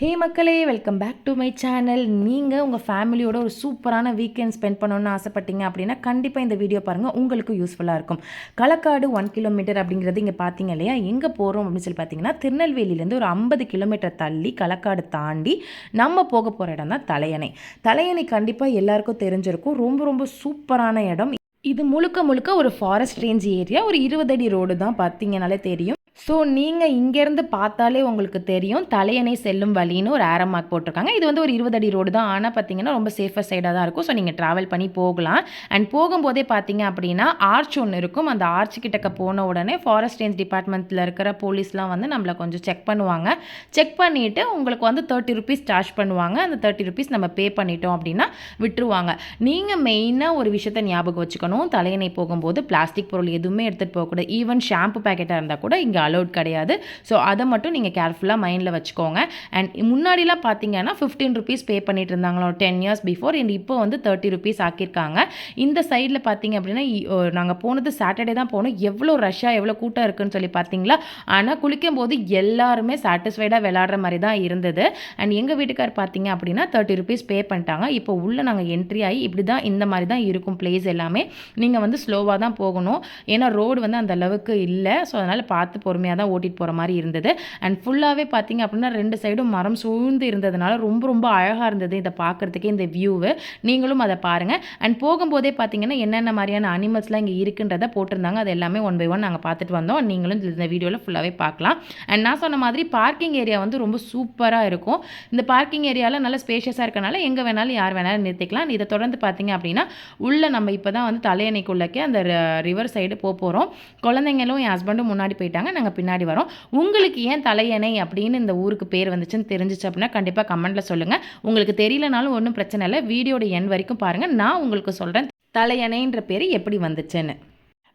ஹே மக்களே welcome back to my channel நீங்கள் உங்கள் ஃபேமிலியோட ஒரு சூப்பரான வீக்கெண்ட் ஸ்பெண்ட் பண்ணணும்னு ஆசைப்பட்டீங்க அப்படின்னா கண்டிப்பாக இந்த வீடியோ பாருங்கள் உங்களுக்கு யூஸ்ஃபுல்லாக இருக்கும். களக்காடு ஒன் கிலோமீட்டர் அப்படிங்கிறது இங்கே பார்த்தீங்க இல்லையா? எங்கே போகிறோம் அப்படின்னு சொல்லி பார்த்தீங்கன்னா திருநெல்வேலியிலேருந்து ஒரு ஐம்பது கிலோமீட்டர் தள்ளி களக்காடு தாண்டி நம்ம போக போகிற இடம் தான் தலையணை. தலையணை கண்டிப்பாக எல்லாருக்கும் தெரிஞ்சிருக்கும். ரொம்ப ரொம்ப சூப்பரான இடம். இது முழுக்க முழுக்க ஒரு ஃபாரஸ்ட் ரேஞ்ச் ஏரியா ஒரு இருபது அடி ரோடு தான் பார்த்தீங்கனாலே தெரியும். ஸோ நீங்கள் இங்கேருந்து பார்த்தாலே உங்களுக்கு தெரியும். தலையணை செல்லும் வழின்னு ஒரு ஆரம் மார்க் போட்டிருக்காங்க. இது வந்து ஒரு இருபது அடி ரோடு தான். ஆனால் பார்த்தீங்கன்னா ரொம்ப சேஃபர் சைடாக தான் இருக்கும். ஸோ நீங்கள் ட்ராவல் பண்ணி போகலாம். அண்ட் போகும்போதே பார்த்தீங்க அப்படின்னா ஆர்ச் ஒன்று இருக்கும். அந்த ஆர்ச் கிட்டக்க போன உடனே ஃபாரஸ்ட் ரேஞ்ச் டிபார்ட்மெண்ட்டில் இருக்கிற போலீஸ்லாம் வந்து நம்மளை கொஞ்சம் செக் பண்ணுவாங்க. செக் பண்ணிவிட்டு உங்களுக்கு வந்து தேர்ட்டி ருபீஸ் சார்ஜ் பண்ணுவாங்க. அந்த தேர்ட்டி ருபீஸ் நம்ம பே பண்ணிட்டோம் அப்படின்னா விட்டுருவாங்க. நீங்கள் மெயினாக ஒரு விஷயத்த ஞாபகம் வச்சுக்கணும். தலையணை போகும்போது பிளாஸ்டிக் பொருள் எதுவுமே எடுத்துகிட்டு போகக்கூடாது. ஈவன் ஷாம்பு பேக்கெட்டாக இருந்தால் கூட இங்கே அலௌட் கிடையாது. ஸோ அதை மட்டும் நீங்கள் கேர்ஃபுல்லாக மைண்டில் வச்சுக்கோங்க. அண்ட் முன்னாடிலாம் பார்த்தீங்கன்னா ஃபிஃப்டீன் ருபீஸ் பே பண்ணிட்டு இருந்தாங்களோ டென் இயர்ஸ் பிஃபோர் அண்ட் இப்போ வந்து தேர்ட்டி ருபீஸ் ஆக்கியிருக்காங்க. இந்த சைடில் பார்த்தீங்க அப்படின்னா நாங்கள் போனது சாட்டர்டே தான் போனோம். எவ்வளோ ரஷ்ஷாக எவ்வளோ கூட்டம் இருக்குன்னு சொல்லி பார்த்தீங்களா? ஆனால் குளிக்கும் போது எல்லாருமே சாட்டிஸ்ஃபைடாக விளாடுற மாதிரி தான் இருந்தது. அண்ட் எங்கள் வீட்டுக்கார் பார்த்தீங்க அப்படின்னா தேர்ட்டி ருபீஸ் பே பண்ணிட்டாங்க. இப்போ உள்ளே நாங்கள் என்ட்ரி ஆகி இப்படி தான் இந்த மாதிரி தான் இருக்கும் பிளேஸ் எல்லாமே. நீங்கள் வந்து ஸ்லோவாக தான் போகணும். ஏன்னா ரோடு வந்து அந்த அளவுக்கு இல்லை. ஸோ அதனால் பார்த்து பொறுமையாக தான் ஓட்டிகிட்டு போகிற மாதிரி இருந்தது. அண்ட் ஃபுல்லாகவே பார்த்தீங்க அப்படின்னா ரெண்டு சைடும் மரம் சூழ்ந்து இருந்ததுனால ரொம்ப ரொம்ப அழகாக இருந்தது இதை பார்க்குறதுக்கே இந்த வியூவு நீங்களும் அதை பாருங்கள் அண்ட் போகும்போதே பார்த்தீங்கன்னா என்னென்ன மாதிரியான அனிமல்ஸ்லாம் இங்கே இருக்குன்றதை போட்டிருந்தாங்க. அது எல்லாமே ஒன் பை ஒன் நாங்கள் பார்த்துட்டு வந்தோம். நீங்களும் இந்த வீடியோவில் ஃபுல்லாகவே பார்க்கலாம் அண்ட் நான் சொன்ன மாதிரி பார்க்கிங் ஏரியா வந்து ரொம்ப சூப்பராக இருக்கும். இந்த பார்க்கிங் ஏரியாவில் நல்லா ஸ்பேஷியஸாக இருக்கனால எங்கே வேணாலும் யார் வேணாலும் நிறுத்திக்கலாம். இதை தொடர்ந்து பார்த்தீங்க அப்படின்னா உள்ளே நம்ம இப்போ தான் வந்து தலையணைக்குள்ளக்கே அந்த ரிவர் சைடு போக போகிறோம் குழந்தைங்களும் என் ஹஸ்பண்டும் முன்னாடி போயிட்டாங்க. நாங்கள் பின்னாடி வரோம். உங்களுக்கு ஏன் தலையணை அப்படின்னு இந்த ஊருக்கு பேர் வந்துச்சுன்னு தெரிஞ்சிச்சு அப்படின்னா கண்டிப்பாக கமெண்ட்டில் சொல்லுங்கள் உங்களுக்கு தெரியலனாலும் ஒன்றும் பிரச்சனை இல்லை. வீடியோட எண் வரைக்கும் பாருங்கள் நான் உங்களுக்கு சொல்கிறேன் தலையணைன்ற பேர் எப்படி வந்துச்சுன்னு.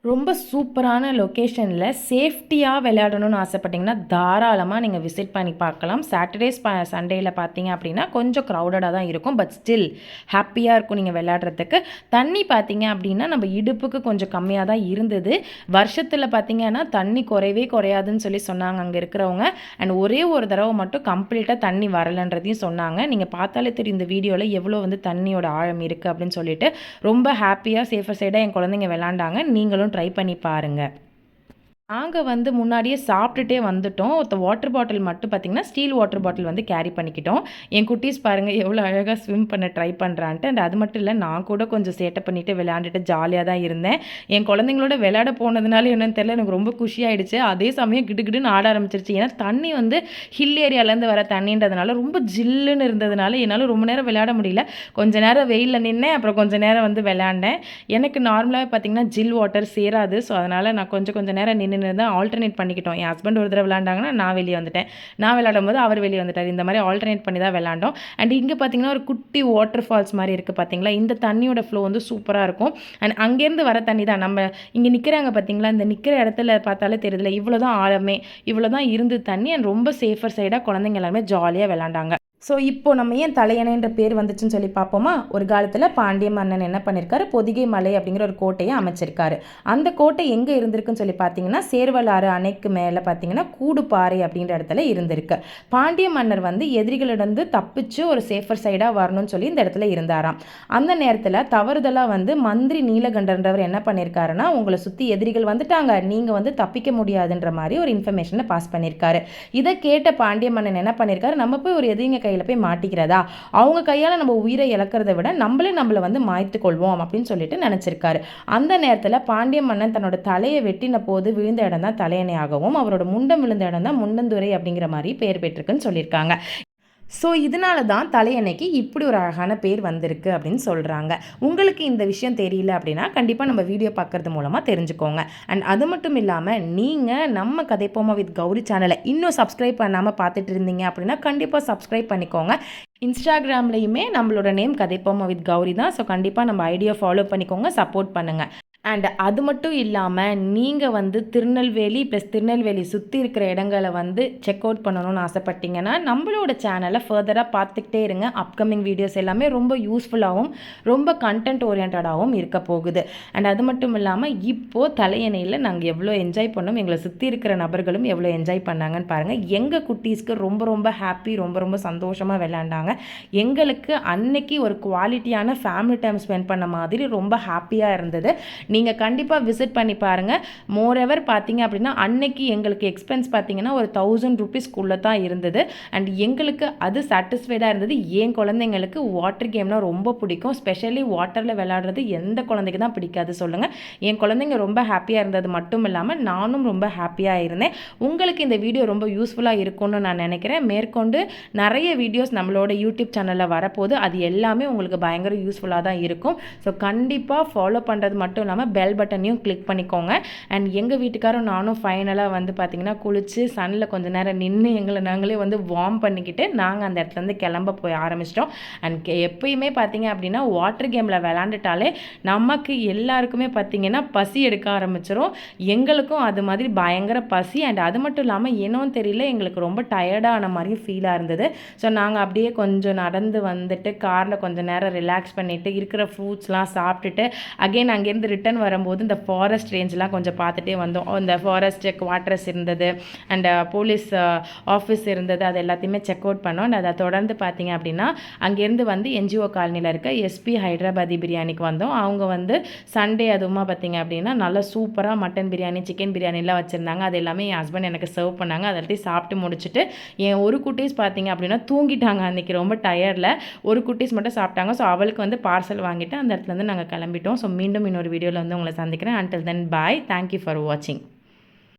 ரொம்ப சூப்பரான லொக்கேஷனில் சேஃப்டியாக விளையாடணும்னு ஆசைப்பட்டிங்கன்னா தாராளமாக நீங்கள் விசிட் பண்ணி பார்க்கலாம். சாட்டர்டேஸ் ப சண்டேயில் பார்த்தீங்க அப்படின்னா கொஞ்சம் க்ரௌடடாக தான் இருக்கும் பட் ஸ்டில் ஹாப்பியாக இருக்கும் நீங்கள் விளையாடுறதுக்கு. தண்ணி பார்த்தீங்க அப்படின்னா நம்ம இடுப்புக்கு கொஞ்சம் கம்மியாக தான் இருந்தது. வருஷத்தில் பார்த்தீங்கன்னா தண்ணி குறையவே குறையாதுன்னு சொல்லி சொன்னாங்க அங்கே இருக்கிறவங்க. அண்ட் ஒரே ஒரு தடவை மட்டும் கம்ப்ளீட்டாக தண்ணி வரலன்றதையும் சொன்னாங்க. நீங்கள் பார்த்தாலே தெரியும் இந்த வீடியோவில் எவ்வளோ வந்து தண்ணியோட ஆழம் இருக்குது அப்படின்னு சொல்லிட்டு. ரொம்ப ஹாப்பியாக சேஃபர் சைடாக என் குழந்தைங்க விளாண்டாங்க நீங்களும் ட்ரை பண்ணி பாருங்கள் நாங்கள் வந்து முன்னாடியே சாப்பிட்டுட்டே வந்துட்டோம். ஒருத்த வாட்டர் பாட்டில் மட்டும் பார்த்திங்கன்னா ஸ்டீல் வாட்டர் பாட்டில் வந்து கேரி பண்ணிக்கிட்டோம். என் குட்டீஸ் பாருங்கள் எவ்வளோ அழகாக ஸ்விம் பண்ண ட்ரை பண்ணுறான்ட்டு அண்ட் அது மட்டும் இல்லை நான் கூட கொஞ்சம் சேட்டை பண்ணிவிட்டு விளையாண்டுட்டு ஜாலியாக தான் இருந்தேன். என் குழந்தைங்களோட விளையாட போனதுனால என்னன்னு தெரியல எனக்கு ரொம்ப குஷியாயிடுச்சு அதே சமயம் கிடுகிடுன்னு ஆட ஆரம்பிச்சிருச்சு. ஏன்னா தண்ணி வந்து ஹில் ஏரியாலேருந்து வர தண்ணின்றதுனால ரொம்ப ஜில்லுன்னு இருந்ததுனால என்னால் ரொம்ப நேரம் விளையாட முடியல. கொஞ்ச நேரம் வெயிலில் நின்னேன் அப்புறம் கொஞ்சம் நேரம் வந்து விளையாண்டேன். எனக்கு நார்மலாக பார்த்திங்கன்னா ஜில் வாட்டர் சேராது. ஸோ அதனால் நான் கொஞ்சம் கொஞ்சம் நேரம் நின்று நின்று தான் ஆல்டர்னேட் பண்ணிக்கிட்டோம். என் ஹஸ்பண்ட் ஒரு தடவை விளாண்டாங்கன்னா நான் வெளியே வந்துட்டேன். நான் விளாடும் போது அவர் வெளியே வந்துட்டார். இந்த மாதிரி ஆல்டர்னேட் பண்ணி தான் விளாண்டோம் அண்ட் இங்கே பார்த்தீங்கன்னா ஒரு குட்டி வாட்டர் ஃபால்ஸ் மாதிரி இருக்குது பார்த்தீங்களா இந்த தண்ணியோட ஃப்ளோ வந்து சூப்பராக இருக்கும். அண்ட் அங்கேருந்து வர தண்ணி தான். நம்ம இங்கே நிற்கிறாங்க பார்த்தீங்களா இந்த நிற்கிற இடத்துல பார்த்தாலே தெரியுதுல இவ்வளோ தான் ஆழமே இவ்வளோ தான் இருந்து தண்ணி. அண்ட் ரொம்ப சேஃபர் சைடாக குழந்தைங்க எல்லாருமே ஜாலியாக விளாண்டாங்க ஸோ இப்போ நம்ம ஏன் தலையணைன்ற பேர் வந்துச்சுன்னு சொல்லி பார்ப்போமா? ஒரு காலத்தில் பாண்டிய மன்னன் என்ன பண்ணியிருக்காரு பொதிகை மலை அப்படிங்கிற ஒரு கோட்டையை அமைச்சிருக்காரு. அந்த கோட்டை எங்கே இருந்திருக்குன்னு சொல்லி பார்த்தீங்கன்னா சேர்வலாறு அணைக்கு மேலே பார்த்தீங்கன்னா கூடுபாறை அப்படின்ற இடத்துல இருந்திருக்கு. பாண்டிய மன்னர் வந்து எதிரிகளிடந்து தப்பிச்சு ஒரு சேஃபர் சைடாக வரணும்னு சொல்லி இந்த இடத்துல இருந்தாராம். அந்த நேரத்தில் தவறுதலாக வந்து மந்திரி நீலகண்டன்றவர் என்ன பண்ணியிருக்காருன்னா உங்களை சுற்றி எதிரிகள் வந்துட்டாங்க நீங்கள் வந்து தப்பிக்க முடியாதுன்ற மாதிரி ஒரு இன்ஃபர்மேஷனை பாஸ் பண்ணியிருக்காரு இதை கேட்ட பாண்டிய மன்னன் என்ன பண்ணியிருக்காரு நம்ம போய் ஒரு எதிரிங்க கையில் போய் மாட்டிக்கிறதா? அவங்க கையால் நம்ம உயிரை இழக்கிறத விட நம்மளே நம்மளை வந்து மாய்த்து கொள்வோம் அப்படின்னு சொல்லிட்டு நினச்சிருக்காரு. அந்த நேரத்தில் பாண்டிய மன்னன் தன்னோட தலையை வெட்டின போது விழுந்த இடம் தான் தலையணையாகவும் அவரோட முண்டம் விழுந்த இடம் தான் முண்டந்துரை அப்படிங்கிற மாதிரி பேர் பெற்றிருக்குன்னு சொல்லியிருக்காங்க. ஸோ இதனால தான் தலையணைக்கு இப்படி ஒரு அழகான பேர் வந்திருக்கு அப்படின்னு சொல்கிறாங்க உங்களுக்கு இந்த விஷயம் தெரியல அப்படின்னா கண்டிப்பாக நம்ம வீடியோ பார்க்குறது மூலமாக தெரிஞ்சுக்கோங்க. அண்ட் அது மட்டும் இல்லாமல் நீங்கள் நம்ம கதைப்போமா வித் கௌரி சேனலை இன்னும் சப்ஸ்கிரைப் பண்ணாமல் பார்த்துட்டு இருந்தீங்க அப்படின்னா கண்டிப்பாக சப்ஸ்கிரைப் பண்ணிக்கோங்க. இன்ஸ்டாகிராம்லேயுமே நம்மளோட நேம் கதைப்போமா வித் கௌரி தான். ஸோ கண்டிப்பாக நம்ம ஐடியா ஃபாலோ பண்ணிக்கோங்க சப்போர்ட் பண்ணுங்கள் அண்ட் அது மட்டும் இல்லாமல் நீங்கள் வந்து திருநெல்வேலி ப்ளஸ் திருநெல்வேலி சுற்றி இருக்கிற இடங்களை வந்து செக் அவுட் பண்ணணும்னு ஆசைப்பட்டீங்கன்னா நம்மளோட சேனலை ஃபர்தராக பார்த்துக்கிட்டே இருங்க. அப்கமிங் வீடியோஸ் எல்லாமே ரொம்ப யூஸ்ஃபுல்லாகவும் ரொம்ப கண்டென்ட் ஓரியன்டாகவும் இருக்க போகுது. அண்ட் அது மட்டும் இல்லாமல் இப்போது தலையணையில் நாங்கள் எவ்வளோ என்ஜாய் பண்ணோம் எங்களை சுற்றி இருக்கிற நபர்களும் எவ்வளோ என்ஜாய் பண்ணாங்கன்னு பாருங்கள் எங்கள் குட்டீஸ்க்கு ரொம்ப ரொம்ப ஹாப்பி ரொம்ப ரொம்ப சந்தோஷமாக விளையாண்டாங்க. எங்களுக்கு அன்னைக்கு ஒரு குவாலிட்டியான ஃபேமிலி டைம் ஸ்பெண்ட் பண்ண மாதிரி ரொம்ப ஹாப்பியாக இருந்தது. நீங்கள் கண்டிப்பாக விசிட் பண்ணி பாருங்கள் மோர் எவர் பார்த்தீங்க அப்படின்னா அன்னைக்கு எங்களுக்கு எக்ஸ்பென்ஸ் பார்த்தீங்கன்னா ஒரு தௌசண்ட் ருபீஸ்க்குள்ளே தான் இருந்தது. அண்ட் எங்களுக்கு அது சாட்டிஸ்ஃபைடாக இருந்தது. என் குழந்தைங்களுக்கு வாட்டர் கேம்னால் ரொம்ப பிடிக்கும். ஸ்பெஷலி வாட்டரில் விளையாடுறது எந்த குழந்தைக்கு தான் பிடிக்காது சொல்லுங்கள் என் குழந்தைங்க ரொம்ப ஹாப்பியாக இருந்தது மட்டும் இல்லாமல் நானும் ரொம்ப ஹாப்பியாக இருந்தேன். உங்களுக்கு இந்த வீடியோ ரொம்ப யூஸ்ஃபுல்லாக இருக்கும்னு நான் நினைக்கிறேன். மேற்கொண்டு நிறைய வீடியோஸ் நம்மளோட யூடியூப் சேனலில் வரப்போது அது எல்லாமே உங்களுக்கு பயங்கர யூஸ்ஃபுல்லாக தான் இருக்கும். ஸோ கண்டிப்பாக ஃபாலோ பண்ணுறது மட்டும் இல்லாமல் மறக்காமல் பெல் பட்டனையும் கிளிக் பண்ணிக்கோங்க. அண்ட் எங்கள் வீட்டுக்காரும் நானும் ஃபைனலாக வந்து பார்த்திங்கன்னா குளித்து சன்னில் கொஞ்சம் நேரம் நின்று எங்களை நாங்களே வந்து வார்ம் பண்ணிக்கிட்டு நாங்கள் அந்த இடத்துலேருந்து கிளம்ப போய் ஆரம்பிச்சிட்டோம். அண்ட் எப்பயுமே பார்த்தீங்க அப்படின்னா வாட்டர் கேமில் விளாண்டுட்டாலே நமக்கு எல்லாருக்குமே பார்த்திங்கன்னா பசி எடுக்க ஆரம்பிச்சிடும் எங்களுக்கும் அது மாதிரி பயங்கர பசி. அண்ட் அது மட்டும் இல்லாமல் என்னன்னு தெரியல எங்களுக்கு ரொம்ப டயர்டான மாதிரியும் ஃபீலாக இருந்தது. ஸோ நாங்கள் அப்படியே கொஞ்சம் நடந்து வந்துட்டு காரில் கொஞ்சம் நேரம் ரிலாக்ஸ் பண்ணிவிட்டு இருக்கிற ஃப்ரூட்ஸ்லாம் சாப்பிட்டுட்டு அகெயின் அங்கேருந்து ரிட்டன் வரும்போது இந்த ஃபாரஸ்ட் ரேஞ்செலாம் கொஞ்சம் பார்த்துட்டே வந்தோம். இந்த ஃபாரஸ்ட் குவார்ட்டர்ஸ் இருந்தது அண்ட் போலீஸ் ஆஃபீஸ் இருந்தது. அது எல்லாத்தையுமே செக் அவுட் பண்ணோம். அண்ட் அதை தொடர்ந்து பார்த்தீங்க அப்படின்னா அங்கேருந்து வந்து என்ஜிஓ காலனியில் இருக்க எஸ்பி ஹைதராபாதி பிரியாணிக்கு வந்தோம். அவங்க வந்து சண்டே அதுவுமா பார்த்தீங்க அப்படின்னா நல்லா சூப்பராக மட்டன் பிரியாணி சிக்கன் பிரியாணிலாம் வச்சுருந்தாங்க. அது எல்லாமே என் ஹஸ்பண்ட் எனக்கு சர்வ் பண்ணாங்க. அதை எல்லாத்தையும் சாப்பிட்டு முடிச்சுட்டு என் ஒரு குட்டீஸ் பார்த்தீங்க அப்படின்னா தூங்கிட்டாங்க அன்றைக்கி ரொம்ப டயர்டில் ஒரு குட்டீஸ் மட்டும் சாப்பிட்டாங்க. ஸோ அவளுக்கு வந்து பார்சல் வாங்கிட்டு அந்த இடத்துலேருந்து நாங்கள் கிளம்பிட்டோம். ஸோ மீண்டும் இன்னொரு வீடியோவில் வந்து உங்களை சந்திக்கிறேன். Until then bye thank you for வாட்சிங்